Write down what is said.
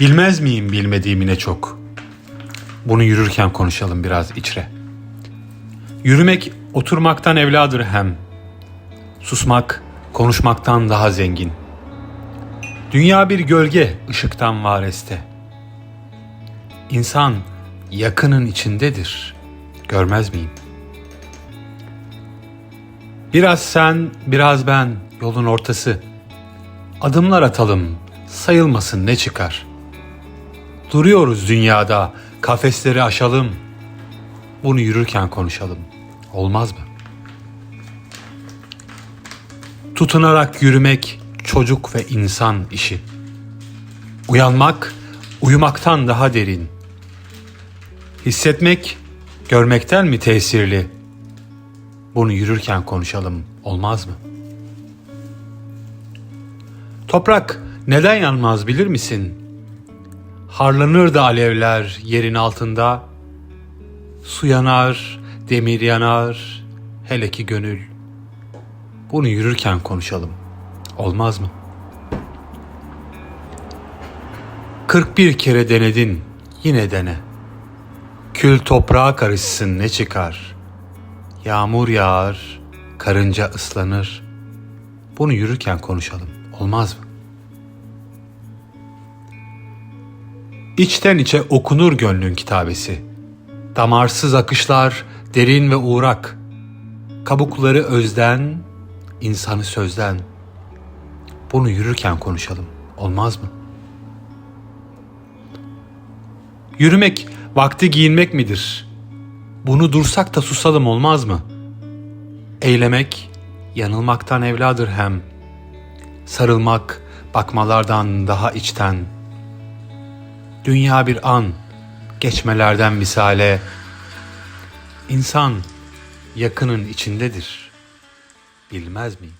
Bilmez miyim bilmediğimi ne çok. Bunu yürürken konuşalım biraz içre. Yürümek oturmaktan evladır hem. Susmak konuşmaktan daha zengin. Dünya bir gölge ışıktan vareste. İnsan yakının içindedir. Görmez miyim? Biraz sen, biraz ben, yolun ortası. Adımlar atalım, sayılmasın ne çıkar. Duruyoruz dünyada, kafesleri aşalım. Bunu yürürken konuşalım. Olmaz mı? Tutunarak yürümek çocuk ve insan işi. Uyanmak uyumaktan daha derin. Hissetmek görmekten mi tesirli? Bunu yürürken konuşalım. Olmaz mı? Toprak neden yanmaz bilir misin? Harlanır da alevler yerin altında. Su yanar, demir yanar, hele ki gönül. Bunu yürürken konuşalım. Olmaz mı? 41 kere denedin, yine dene. Kül toprağa karışsın ne çıkar? Yağmur yağar, karınca ıslanır. Bunu yürürken konuşalım. Olmaz mı? İçten içe okunur gönlün kitabesi. Damarsız akışlar derin ve uğrak. Kabukları özden, insanı sözden. Bunu yürürken konuşalım. Olmaz mı? Yürümek vakti giyinmek midir? Bunu dursak da susalım olmaz mı? Eylemek yanılmaktan evladır hem. Sarılmak bakmalardan daha içten. Dünya bir an, geçmelerden misale. İnsan yakının içindedir. Bilmez miyim?